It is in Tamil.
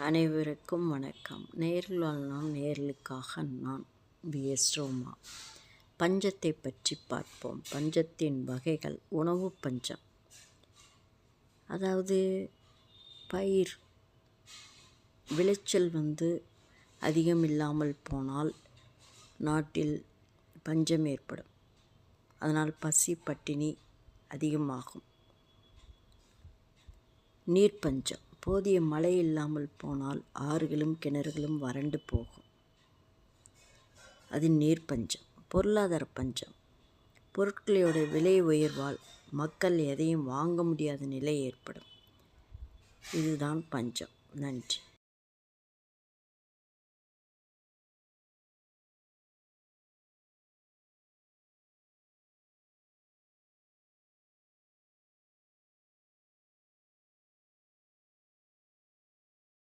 அனைவருக்கும் வணக்கம். நேரில் வாழ்நாள் நேர்களுக்காக நான் பிஎஸ்ரோமா பஞ்சத்தை பற்றி பார்ப்போம். பஞ்சத்தின் வகைகள் உணவு பஞ்சம். அதாவது பயிர் விளைச்சல் வந்து அதிகம் இல்லாமல் போனால் நாட்டில் பஞ்சம் ஏற்படும். அதனால் பசி பட்டினி அதிகமாகும். நீர் பஞ்சம் போதிய மழை இல்லாமல் போனால் ஆறுகளும் கிணறுகளும் வறண்டு போகும். அது நீர் பஞ்சம் பொருளாதார பஞ்சம். பொருட்களோட விலை உயர்வால் மக்கள் எதையும் வாங்க முடியாத நிலை ஏற்படும். இதுதான் பஞ்சம். நன்றி.